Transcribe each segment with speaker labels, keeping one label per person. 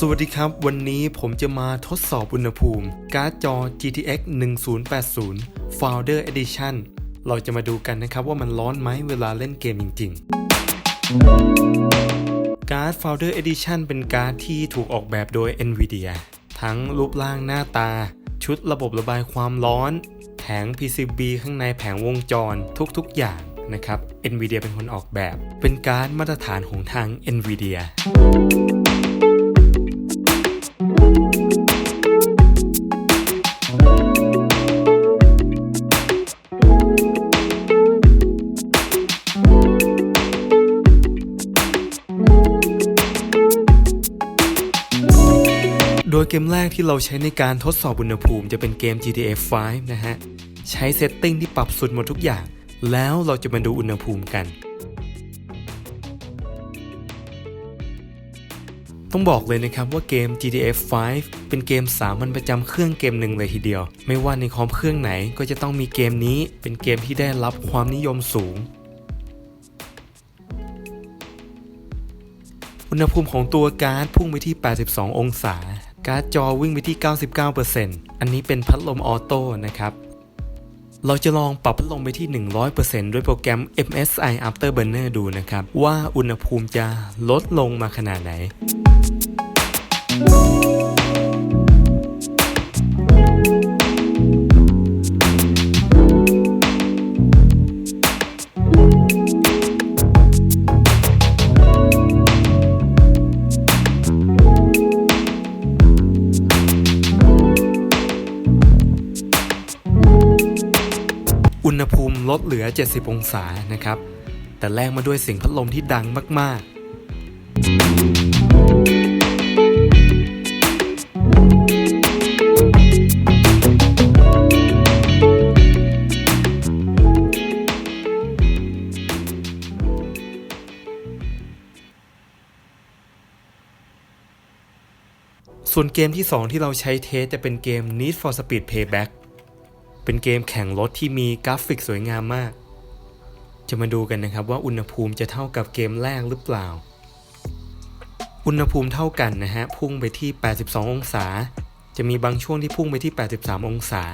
Speaker 1: สวัสดีครับ วันนี้ผมจะมาทดสอบอุณหภูมิ การ์ดจอ GTX 1080 Founder Edition เราจะมาดูกันนะครับว่ามันร้อนไหมเวลาเล่นเกมจริง ๆ การ์ด Founder Edition เป็นการ์ดที่ถูกออกแบบโดย NVIDIA ทั้งรูปร่างหน้าตา ชุดระบบระบายความร้อน แผง PCB ข้างในแผงวงจรทุกๆอย่างนะครับ NVIDIA เป็นคนออกแบบ เป็นการ์ดมาตรฐานของทาง NVIDIA โดยเกมแรกที่เราใช้ในการทดสอบอุณหภูมิจะเป็นเกม GTA 5 นะฮะ ใช้เซตติ้งที่ปรับสุดหมดทุกอย่าง แล้วเราจะมาดูอุณหภูมิกัน ต้องบอกเลยนะครับว่าเกม GTA 5 เป็นเกมสามัญประจำเครื่องเกมหนึ่งเลยทีเดียว ไม่ว่าในคอมเครื่องไหนก็จะต้องมีเกมนี้เป็นเกมที่ได้รับความนิยมสูงอุณหภูมิของตัวการ์ดพุ่งไปที่ 82 องศา การ์ดจอวิ่งไปที่ 99%อันนี้เป็นพัดลมออโต้นะครับ เราจะลองปรับพัดลมไปที่ 100%ด้วยโปรแกรม MSI Afterburner ดูนะครับ ว่าอุณหภูมิจะลดลงมาขนาดไหน ดเหลือ 70 องศานะครับ แต่แลกมาด้วยเสียงพัดลมที่ดังมาก ๆส่วนเกมที่ 2 ที่เราใช้เทสจะเป็นเกม Need for Speed Payback เป็นเกมแข่งรถที่มีกราฟิกสวยงามมาก จะมาดูกันนะครับว่าอุณหภูมิจะเท่ากับเกมแรกหรือเปล่า อุณหภูมิเท่ากันนะฮะ พุ่งไปที่ 82 องศา จะมีบางช่วงที่พุ่งไปที่ 83 องศา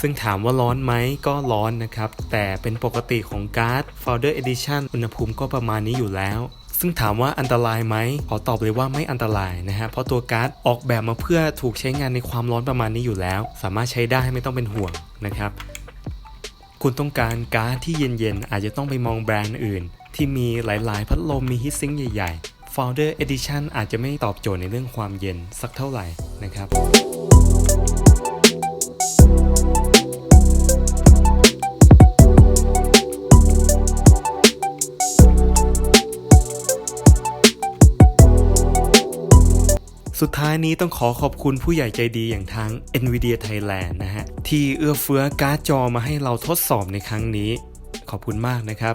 Speaker 1: ซึ่งถามว่าร้อนไหมก็ร้อนนะครับ แต่เป็นปกติของการ์ด Founder Edition อุณหภูมิก็ประมาณนี้อยู่แล้ว ซึ่งถามว่าอันตรายไหมขอตอบเลยว่าไม่อันตรายนะฮะเพราะตัวการ์ดออกแบบมาเพื่อถูกใช้งานในความร้อนประมาณนี้อยู่แล้ว สามารถใช้ได้ไม่ต้องเป็นห่วงนะครับ คุณต้องการการ์ดที่เย็นๆอาจจะต้องไปมองแบรนด์อื่น ที่มีหลายๆ พัดลมมีฮิตซิงค์ใหญ่ ๆ Founder Edition อาจจะไม่ตอบโจทย์ในเรื่องความเย็นสักเท่าไหร่นะครับ สุดท้ายนี้ต้องขอขอบคุณผู้ใหญ่ใจดีอย่างทาง NVIDIA Thailand นะฮะ ที่เอื้อเฟื้อการ์ดจอมาให้เราทดสอบในครั้งนี้ ขอบคุณมากนะครับ